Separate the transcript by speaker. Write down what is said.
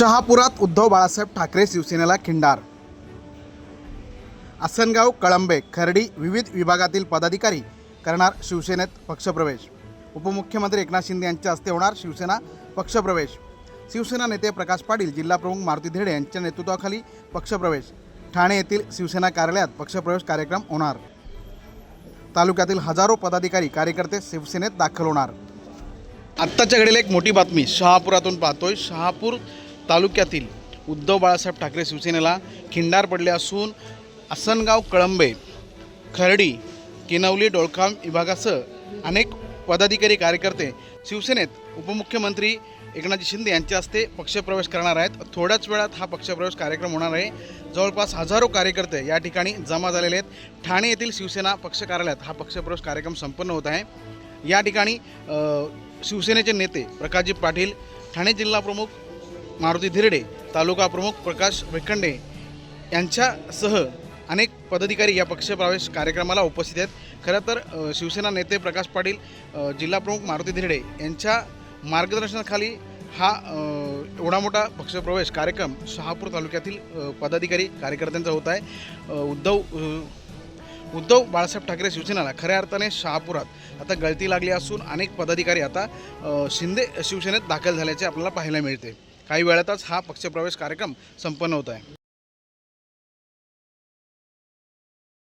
Speaker 1: शहापुरात उद्धव बाळासाहेब ठाकरे शिवसेनेला खिंडार. आसनगाव कळंबे खर्डी विविध विभागातील पदाधिकारी करणार शिवसेनेत पक्षप्रवेश. उपमुख्यमंत्री एकनाथ शिंदे यांच्या हस्ते होणार शिवसेना पक्षप्रवेश. शिवसेना नेते प्रकाश पाटील जिल्हाप्रमुख मारुती धेडे यांच्या नेतृत्वाखाली पक्षप्रवेश. ठाणे येथील शिवसेना कार्यालयात पक्षप्रवेश कार्यक्रम होणार. तालुक्यातील हजारो पदाधिकारी कार्यकर्ते शिवसेनेत दाखल होणार. आत्ताच्या घडीला एक मोठी बातमी शहापुरातून पाहतोय. शहापूर तालुक्यातील उद्धव बाळासाहेब ठाकरे शिवसेनेला खिंडार पडले असून आसनगाव कळंबे खर्डी किनवली डोळखाम विभागासह अनेक पदाधिकारी कार्यकर्ते शिवसेनेत उपमुख्यमंत्री एकनाथजी शिंदे यांच्या हस्ते पक्षप्रवेश करणार आहेत. थोड्याच वेळात हा पक्षप्रवेश कार्यक्रम होणार आहे. जवळपास हजारो कार्यकर्ते या ठिकाणी जमा झालेले आहेत. ठाणे येथील शिवसेना पक्ष कार्यालयात हा पक्षप्रवेश कार्यक्रम संपन्न होत आहे. या ठिकाणी शिवसेनेचे नेते प्रकाशजी पाटील ठाणे जिल्हा प्रमुख मारुती धिरडे तालुका प्रमुख प्रकाश वेखंडे यांच्यासह अनेक पदाधिकारी या पक्षप्रवेश कार्यक्रमाला उपस्थित आहेत. खरं तर शिवसेना नेते प्रकाश पाटील जिल्हाप्रमुख मारुती धिरडे यांच्या मार्गदर्शनाखाली हा एवढा मोठा पक्षप्रवेश कार्यक्रम शहापूर तालुक्यातील पदाधिकारी कार्यकर्त्यांचा होत आहे. उद्धव उद्धव बाळासाहेब ठाकरे शिवसेनेला खऱ्या अर्थाने शहापुरात आता गळती लागली असून अनेक पदाधिकारी आता शिंदे शिवसेनेत दाखल झाल्याचे आपल्याला पाहायला मिळते. काही वेळातच हा पक्षप्रवेश कार्यक्रम संपन्न होत आहे.